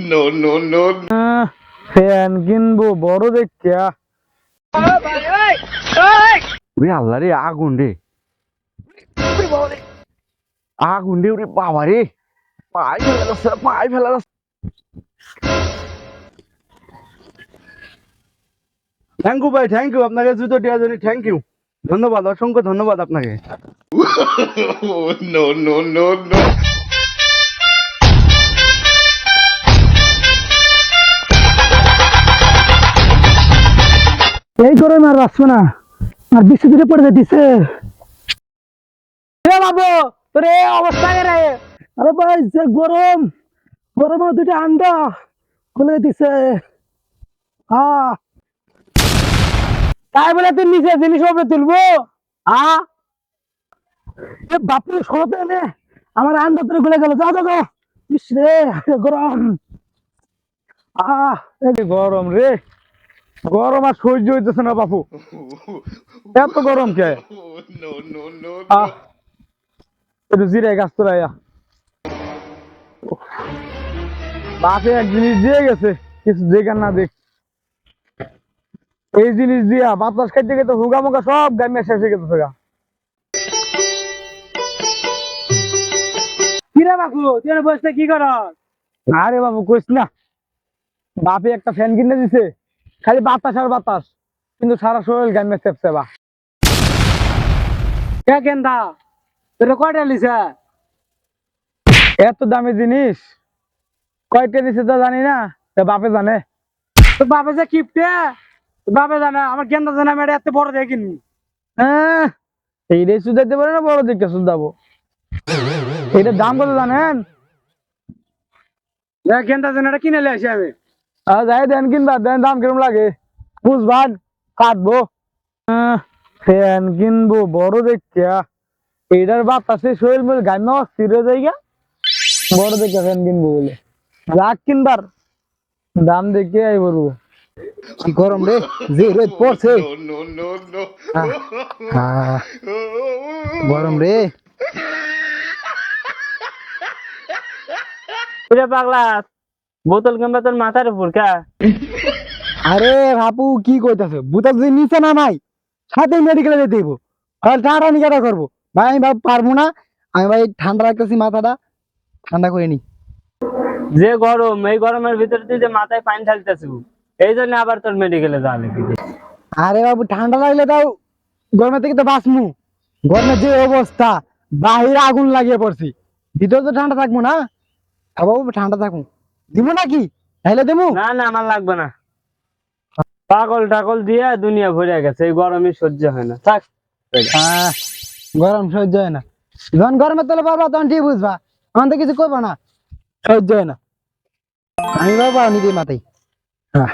no, no, no. Fan কিনবো বড় দেখিয়া ওরে আল্লাহ রে আগুন রে। আগুন রে ওরে বাবা রে। পাই ফেলা যাচ্ছে পাই ফেলা যাচ্ছে থ্যাংক ইউ ভাই থ্যাংক ইউ আপনাকে জুতো দেওয়ার জন্য থ্যাংক ইউ ধন্যবাদ অসংখ্য ধন্যবাদ আপনাকে। No, no, no, no. এই করে আর বাঁচবো না। আর বৃষ্টি দূরে পড়ে যেতেছে বাবু তোর এই অবস্থা রে আরে ভাই যে গরম। গরমে দুটো আন্ডা। খুলে দিছে হ্যাঁ তাই বলে তুই নিচে জিনিস উপরে তুলবো? হ্যাঁ এ বাপরে সরতে এনে আমার আন্ডা তোর খুলে গেল। যাও যাও ইস রে গরম। আহ এই গরম রে। গরম আর সহ্য হইতেছে না বাপু। এত গরম কে? একটু জিরে গাছ তোরাইয়া বাপে এক জিনিস দিয়ে গেছে কিছু দেখার না দেখ। এই জিনিস দিয়া বাতাস খাইতে গেছে হুগা মুগা সব গামে শেষ হয়ে গেছে গা কিরে বাপু তুই বসে কি কর আরে বাবু কইস না। বাপে একটা ফ্যান কিনে দিছে। খালি বাতাস আর বাতাস, কিন্তু সারা শরীর গামে চেপছে বা কেন্দা কয়টা লিছে? এত দামি জিনিস, কয়টা দিছে তো জানি না বাপে জানে। তো বাপে যে কিপটে বাপে জানে, আমার গেন্দা জানে আমি এটা এত বড় কিনবো হ্যাঁ এইটাই সুদাইতে পারে না, বড় দিকে সুদাবো এইটার দাম কত জানেন? গেন্দা জানাটা কিনে লিয়ে আসি আমি। যাই দেন কিনবা দেন দাম কিরম লাগে? বুঝবান কাটবো। ফ্যান কিনবো বড় দেখিয়া। এইটার বাতাসে শরীর মিল গাইমা অস্থির হয়ে যায় বড় দেখে ফ্যান কিনবো বলে। রাগ কিনবার। দাম দেখে আই বলব কি গরম রে? যে রোদ পড়ছে. গরম রে। পাগলা বোতল কিংবা তোর মাথার উপর কা? আরে বাপু কি কইতাছে? বুতা যদি নিচে নামাই সাথে মেডিকেলে যেতে হইব। আর ঠান্ডা নিকাটা করব। ভাই আমি বাবু পারব না। আমি ভাই ঠান্ডা রাখতেছি মাথাটা। ঠান্ডা করে নি। যে গরম এই গরমের ভিতরে তুই যে মাথায় পানি ঢালতেছিস এই জন্য আবার তোর মেডিকেলে যাওয়া লাগবে। আরে বাবু ঠান্ডা লাগলে তাও গরমের থেকে তো বাঁচমু। গরমের যে অবস্থা বাহিরে আগুন লাগিয়ে পড়ছি। ভিতরে তো ঠান্ডা থাকব না। হ্যাঁ বাবু ঠান্ডা থাকুন। দিব নাকি? তাহলে দেবো না না আমার লাগবে না। পাগল টাগল দিয়ে দুনিয়া ভরে গেছে এই গরমে সহ্য হয় না। থাক। গরম সহ্য হয় না। যখন গরমের তলে পারবা তখন ঠিক বুঝবা। তখন তো কিছু করব না। সহ্য হয় না। আমি বাবা নিজে মাথায়। হ্যাঁ